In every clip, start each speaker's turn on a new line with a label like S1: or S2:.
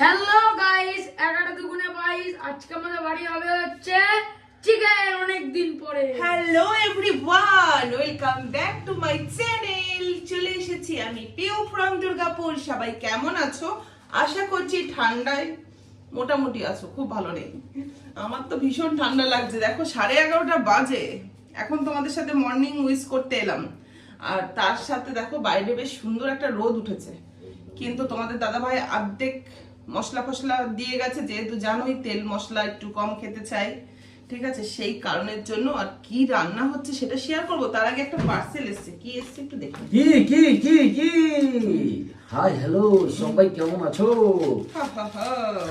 S1: Hello guys এগারো দুগুণে বাইশ। আজকে আমাদের বাড়ি হবে হচ্ছে চিকেন অনেক দিন পরে।
S2: Hello everyone welcome back to my channel চলে এসেছি আমি পিউ ফ্রম দুর্গাপুর সবাই কেমন আছো? আশা করছি ঠান্ডায় মোটামুটি আছো। খুব ভালো নেই। আমার তো ভীষণ ঠান্ডা লাগছে। দেখো, সাড়ে এগারোটা বাজে। এখন তোমাদের সাথে মর্নিং উইস করতে এলাম। আর তার সাথে দেখো, বাইরে বেশ সুন্দর একটা রোদ উঠেছে। কিন্তু তোমাদের দাদা ভাই অর্ধেক মশলা ফসলা দিয়ে গেছে যেহেতু জানোই তেল মশলা একটু কম খেতে চাই ঠিক আছে? সেই কারণের জন্য আর কি রান্না হচ্ছে সেটা শেয়ার করব। তার আগে একটা পার্সেল এসেছে। কি এসেছে একটু দেখি।
S3: কি কি কি কি? হাই হ্যালো সবাই কেমন আছো।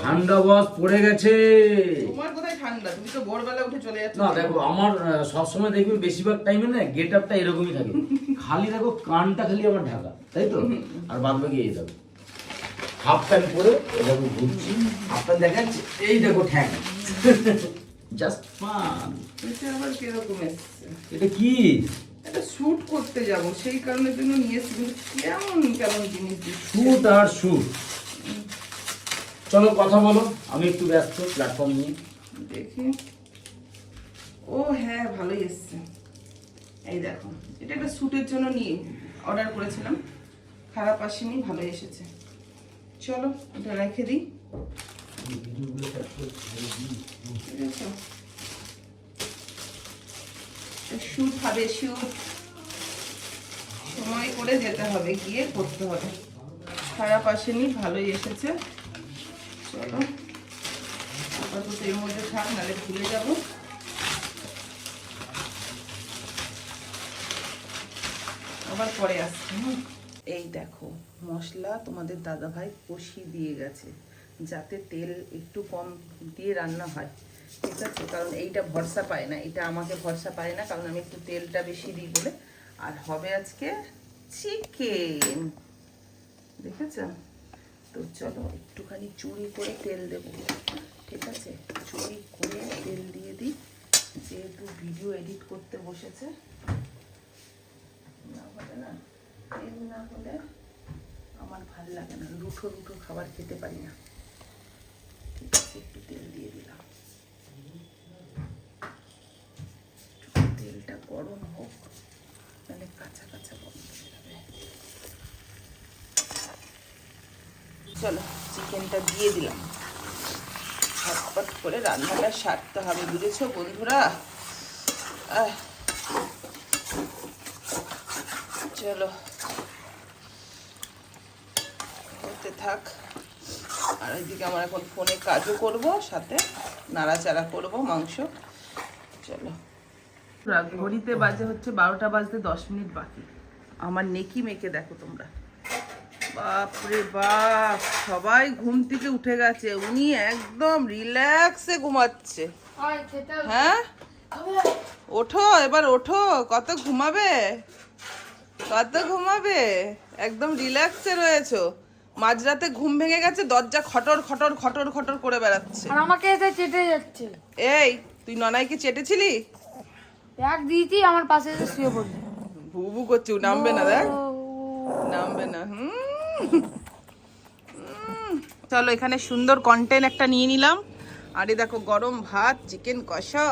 S3: ঠান্ডা বাস পড়ে গেছে।
S2: তোমার কোথায় ঠান্ডা? তুমি তো ভোরবেলা উঠে চলে যাচ্ছ।
S3: না দেখো আমার সব সময় দেখবে বেশিরভাগ টাইমে না গেট আপটা এরকমই থাকে। খালি দেখো কানটা খালি আমার ঢাকা তাই তো? আর বাদ বাকি এই দেখো। হাফ প্যান্ট পরে দেখো ঘুরছি হাফ প্যান্ট দেখাচ্ছে। এই দেখো ঠ্যাং। জাস্ট ফান
S2: এটা আবার কীরকম এসেছে?
S3: এটা কি?
S2: শুট করতে যাব। সেই কারণের জন্য নিয়ে এসেছি কিন্তু কেমন কেমন জিনিস
S3: শুট আর শুট চলো কথা বলো। আমি একটু ব্যস্ত প্ল্যাটফর্ম নিয়ে।
S2: দেখি। ও হ্যাঁ ভালোই এসছে। এই দেখো। এটা একটা স্যুটের জন্য নিয়ে অর্ডার করেছিলাম। খারাপ আসেনি ভালোই এসেছে। চলো, এটা রেখে দিই। শুট হবে শুট সময় করে যেতে হবে, গিয়ে করতে হবে। খারাপ আসেনি, ভালোই এসেছে। চলো, আপাতত এর মধ্যে থাক, নাহলে ভুলে যাব। আবার পরে আসছি, হুম। এই দেখো, মশলা তোমাদের দাদা ভাই কষিয়ে দিয়ে গেছে, যাতে তেল একটু কম দিয়ে রান্না হয়। ঠিক আছে? কারণ এইটা ভরসা পায় না, এটা আমাকে ভরসা পায় না, কারণ আমি একটু তেলটা বেশি দিই বলে। আর হবে আজকে চিকেন দেখেছ? তো চলো, একটুখানি চুরি করে তেল দেবো। ঠিক আছে? চুরি করে তেল দিয়ে দিই, যেহেতু ভিডিও এডিট করতে বসেছে। না না? তেল না হলে আমার ভালো লাগে না। রুঠো রুঠো খাবার খেতে পারি না। ঠিক আছে, একটু তেল দিয়ে দিলাম। তেলটা গরম হোক, তাহলে কাঁচা কাঁচা গরম চলো, চিকেনটা দিয়ে দিলাম। ঝটপট করে রান্নাটা সারতে হবে, বুঝেছ বন্ধুরা? চলো। হতে থাক। আর এইদিকে আমার এখন ফোনে কাজও করব সাথে নাড়াচাড়া করব মাংস। চলো। ঘড়িতে বাজে হচ্ছে বারোটা বাজতে দশ মিনিট বাকি। আমার নেকি মেকে দেখো তোমরা। বাপরে বাপ সবাই ঘুম থেকে উঠে গেছে। উনি একদম রিল্যাক্সে ঘুমাচ্ছে।
S1: হ্যাঁ
S2: ওঠো এবার ওঠো। কত ঘুমাবে? কত ঘুমাবে? একদম রিল্যাক্সে রয়েছো। মাঝরাতে ঘুম ভেঙে গেছে দরজা খটর খটর খটর খটর করে বেড়াচ্ছে।
S1: আর আমাকে এসে চেটে যাচ্ছে।
S2: এই তুই ননাইকে চেটেছিলি?
S1: এক দিয়েছি আমার পাশে এসে শুয়ে
S2: ভু ভু করছে নামবে না দেখ। নামবে না হুম। চলো এখানে সুন্দর কন্টেন্ট একটা নিয়ে নিলাম। আর এই দেখো গরম ভাত চিকেন কষা।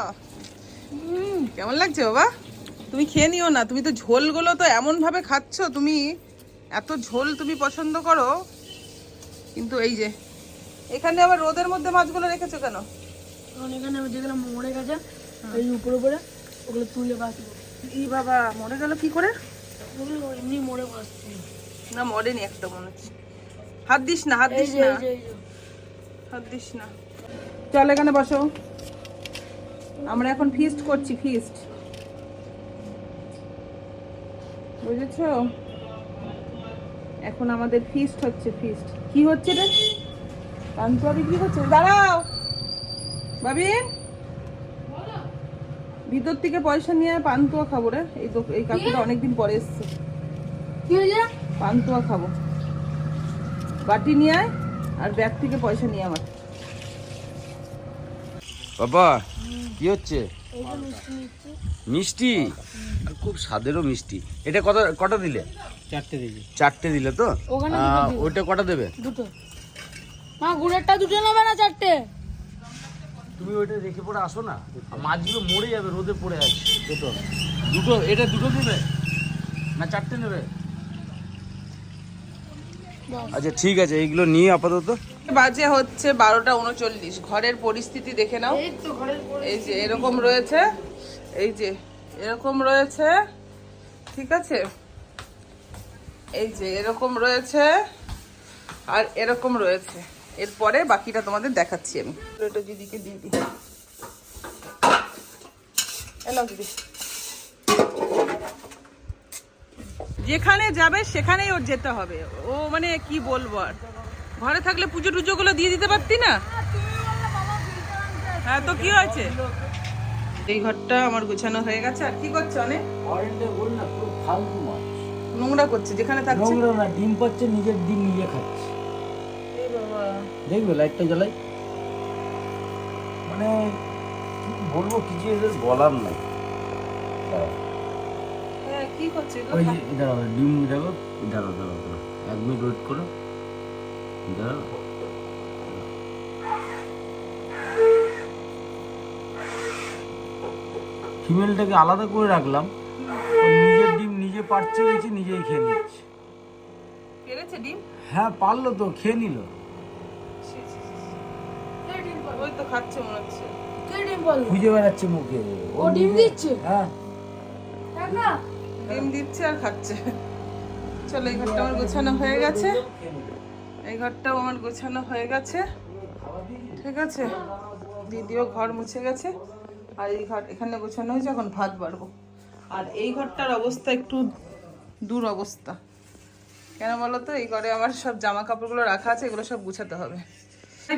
S2: হুম, কেমন লাগছে বাবা? তুমি খেয়ে নিও না তুমি তো ঝোলগুলো তো এমন ভাবে খাচ্ছ তুমি এত ঝোল তুমি পছন্দ করো কিন্তু এই যে এখানে আবার রোদের মধ্যে মাছগুলো রেখেছো কেন?
S1: কারণ এখানে যেগুলো মরে গেছে এই উপরে উপরে ওগুলো তুলে বাঁচবো
S2: ই বাবা মরে গেল কি করে?
S1: ওগুলো এমনি মরে বসছে।
S2: না মরেনি একটা মনে হচ্ছে। হাত দিস না হাত দিস না। হাত দিস না। চল এখানে বসো। আমরা এখন ফিস্ট করছি ফিস্ট বুঝেছ? এখন আমাদের ফিস্ট হচ্ছে ফিস্ট কি হচ্ছে রে? পান্তুয়া বিক্রি হচ্ছে? দাঁড়াও! ভাবি? ভিতর থেকে পয়সা নিয়ে আয়, পান্তুয়া খাব রে। এই তো এই কাকুটা অনেকদিন পরে এসছে।
S1: কি হয়েছে
S2: পান্তুয়া খাব। বাটি নিয়ে আয় আর ব্যাগ থেকে পয়সা নিয়ে আমার
S3: বাবা কি হচ্ছে?
S1: মিষ্টি
S3: আর খুব স্বাদেরও মিষ্টি। এটা কত কটা দিলে?
S4: চারটে দিয়েছি
S3: চারটে দিলে তো?
S1: ওখানে
S3: ওইটা কটা দেবে?
S1: দুটো। মা গুড়েরটা দুটো নেবে না চারটে?
S3: তুমি ওইটা রেখে পড়ে আসো না। মাছগুলো মরে যাবে রোদে পড়ে আছে। দুটো। দুটো এটা দুটো নেবে না চারটে নেবে? আচ্ছা ঠিক আছে এইগুলো নিয়ে আপাতত
S2: বাজে হচ্ছে বারোটা উনচল্লিশ। ঘরের পরিস্থিতি দেখে নাও।
S1: এই
S2: যে এরকম রয়েছে এই যে এরকম রয়েছে ঠিক আছে? এই যে এরকম রয়েছে আর এরকম রয়েছে। এরপরে বাকিটা তোমাদের দেখাচ্ছি আমি। এটা দিদিকে দিয়ে দিই। এলাও দিদি। যেখানে যাবে সেখানেই ওর যেতে হবে। ও মানে কি বলব আর? ঘরে থাকলে পুজো টুজো গুলো দিয়ে দিতে পারতি না? হ্যাঁ তো কি হয়েছে? এই ঘরটা আমার গোছানো হয়ে গেছে আর কি করছে অনেক? নোংরা করছে যেখানে থাকছে
S3: নোংরা না ডিম পাচ্ছে নিজের ডিম নিজে খাচ্ছে।
S2: এই বাবা।
S3: দেখবে লাইটটা জ্বালাই। মানে বলব কিছু এদের বলার নাই। দাঁড়াও।
S2: হ্যাঁ কি করছে?
S3: ওই যে দাঁড়াও ডিম দেখো দাঁড়াও দাঁড়াও দাঁড়াও। এক মিনিট ওয়েট করো। দাঁড়াও ফিমেলটাকে আলাদা করে রাখলাম। নিজের ডিম নিজে পারছে দেখছি নিজেই খেয়ে নিচ্ছে।
S2: পেরেছে ডিম?
S3: হ্যাঁ পারল তো খেয়ে নিল।
S1: কে ডিম পারবে?
S2: ওই তো খাচ্ছে মনে হচ্ছে।
S1: কে ডিম পারবে?
S3: খুঁজে বেড়াচ্ছে মুখে।
S1: ও ডিম দিচ্ছে?
S3: হ্যাঁ।
S1: না
S2: ডিম দিচ্ছে আর খাচ্ছে। চলো এই ঘরটা আমার গোছানো হয়ে গেছে। এই ঘরটাও আমার গোছানো হয়ে গেছে। ঠিক আছে? দিদিও ঘর মুছে গেছে। আর এই ঘর এখানে গোছানো হয়েছে, এখন ভাত বাড়বো। আর এই ঘরটার অবস্থা একটু দূর অবস্থা কেন বলো তো? এই ঘরে আমার সব জামা কাপড়গুলো রাখা আছে, এগুলো সব গুছাতে হবে।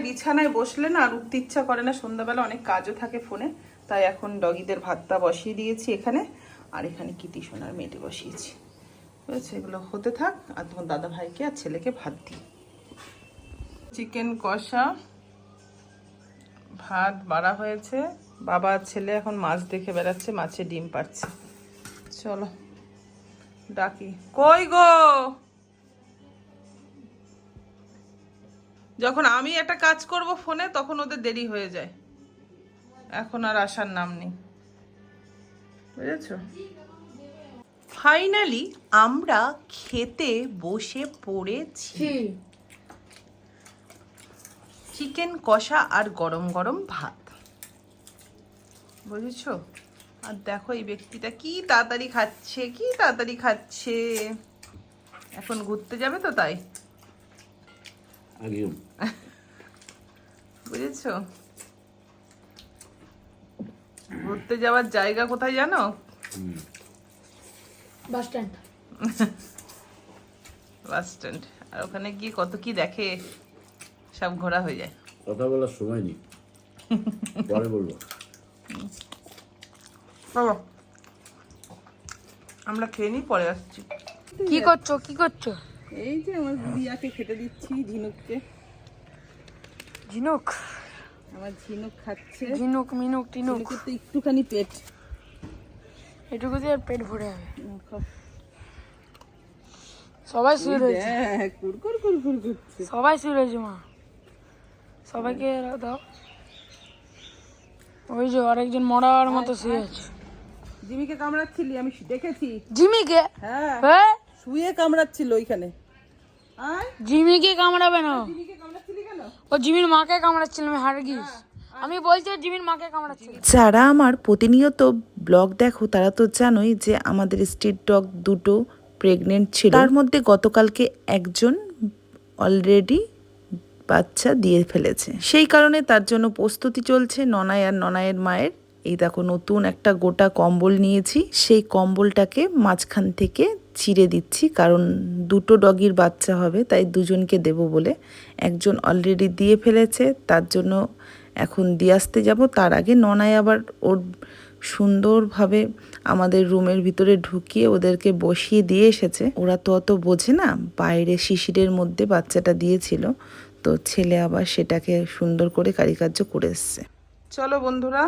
S2: বিছানায় বসলে না আর উঠতে ইচ্ছা করে না, সন্ধ্যাবেলা অনেক কাজও থাকে ফোনে, তাই এখন ডগিদের ভাতটা বসিয়ে দিয়েছি এখানে। আর এখানে কিতি সোনার মেয়েটি বসিয়েছি। বুঝেছ এগুলো হতে থাক, আর তোমার দাদা ভাইকে আর ছেলেকে ভাত দিই। চিকেন কষা, ভাত বাড়া হয়েছে। বাবা ছেলে এখন মাছ দেখে বেড়াচ্ছে, মাছে ডিম পাচ্ছে চলো, ডাকি। কই গো? যখন আমি একটা কাজ করব ফোনে, তখন ওদের দেরি হয়ে যায়। এখন আর আসার নাম নেই। বুঝেছ? ফাইনালি আমরা খেতে বসে পড়েছি। চিকেন কষা আর গরম গরম ভাত। বুঝেছ? আর দেখো এই ব্যক্তিটা কি তাড়াতাড়ি খাচ্ছে কি তাড়াতাড়ি খাচ্ছে। এখন ঘুরতে যাবে তো তাই? বুঝেছ? ঘুরতে যাওয়ার জায়গা কোথায় জানো?
S1: Bus stand.
S2: Bus stand. আর ওখানে গিয়ে কত কি দেখে? সব ঘোরা হয়ে যায়।
S3: কথা বলার সময় নেই। পরে বলব।
S2: বাবা আমরা খেয়ে নিই পরে আসছি।
S1: কি করছ? কি করছ?
S2: এই যে আমার গুড়িয়াকে খেতে দিচ্ছি ঝিনুককে।
S1: ঝিনুক?
S2: আমার ঝিনুক খাচ্ছে।
S1: ঝিনুক মিনুক টিনুক।
S2: তো একটুখানি পেট।
S1: এটুকু দিয়ে পেট ভরে যাবে। সবাই শুয়ে রয়েছে।
S2: করছে।
S1: সবাই শুয়ে রয়েছে মা। সবাইকে দাও। ওই যে আরেকজন মরার মতো শুয়ে আছে।
S2: জিমিকে কামড়াচ্ছিলি আমি দেখেছি।
S1: জিমিকে?
S2: হ্যাঁ।
S1: হ্যাঁ?
S2: শুয়ে কামড়াচ্ছিল ওইখানে। আয়
S1: জিমিকে কামড়াবে না।
S2: জিমিকে কামড়াচ্ছিলি কেন?
S1: ও জিমির মাকে কামড়াচ্ছিল আমি হার গিস আমি বলছি জিমির মাকে কামড়াচ্ছিল।
S4: যারা আমার প্রতিনিয়ত ব্লগ দেখো তারা তো জানোই যে আমাদের স্ট্রিট ডগ দুটো প্রেগনেন্ট ছিল। তার মধ্যে গতকালকে একজন অলরেডি বাচ্চা দিয়ে ফেলেছে। সেই কারণে তার জন্য প্রস্তুতি চলছে ননাই আর ননায়ের মায়ের। এই দেখো, নতুন একটা গোটা কম্বল নিয়েছি। সেই কম্বলটাকে মাঝখান থেকে চিড়ে দিচ্ছি, কারণ দুটো ডগির বাচ্চা হবে, তাই দুজনকে দেব বলে। একজন অলরেডি দিয়ে ফেলেছে, তার জন্য এখন দিয়ে আসতে যাব। তার আগে ননায় আবার ওর সুন্দরভাবে আমাদের রুমের ভিতরে ঢুকিয়ে ওদেরকে বসিয়ে দিয়ে এসেছে। ওরা তো অত বোঝে না, বাইরে শিশিরের মধ্যে বাচ্চাটা দিয়েছিল। তো ছেলে আবার সেটাকে সুন্দর করে কারিকার্য করে এসছে।
S2: চলো বন্ধুরা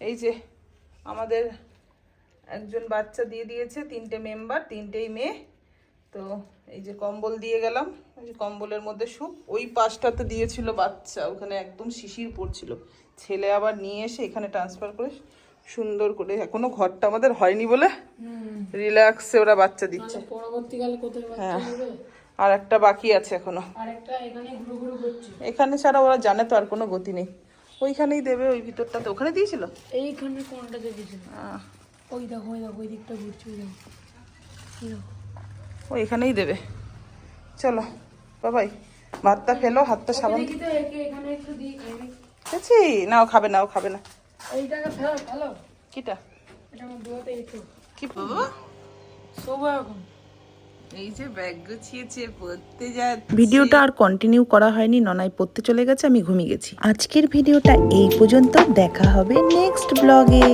S2: এই যে আমাদের একজন বাচ্চা দিয়ে দিয়েছে তিনটে মেম্বার তিনটেই মেয়ে। তো এই যে কম্বল দিয়ে গেলাম এই যে কম্বলের মধ্যে সুপ। ওই পাশটাতে দিয়েছিল বাচ্চা ওখানে একদম শিশির পড়ছিল। ছেলে আবার নিয়ে এসে এখানে ট্রান্সফার করে সুন্দর করে এখনও ঘরটা আমাদের হয়নি বলে রিল্যাক্সে ওরা বাচ্চা দিচ্ছে।
S1: পরবর্তীকালে কোথায়
S2: হ্যাঁ। আর একটা বাকি আছে
S1: এখনও। এখানে
S2: ছাড়া ওরা জানে তো আর কোনো গতি নেই। ওইখানেই দেবে ওই ভিতরটা তো। ওখানে দিয়েছিল?
S1: এইখানে কোনটা দেখেছিল
S2: আহ,
S1: ওই দেখো ওই দেখো ওই দিকটা ঘুরছে ওই দেখো।
S2: ও এখানেই দেবে। চলো বাবাই ভাতটা ফেলো হাতটা সাবান।
S1: দেখি তো একে এখানে একটু দিই খাই নাকি।
S2: খেয়েছি না ও খাবে না। ও খাবে না কিটা? কি বাবা
S1: শোবো এখন।
S4: ভিডিওটা আর কন্টিনিউ করা হয়নি, ননাই পড়তে চলে গেছে, আমি ঘুমিয়ে গেছি। আজকের ভিডিওটা এই পর্যন্ত, দেখা হবে নেক্সট ব্লগে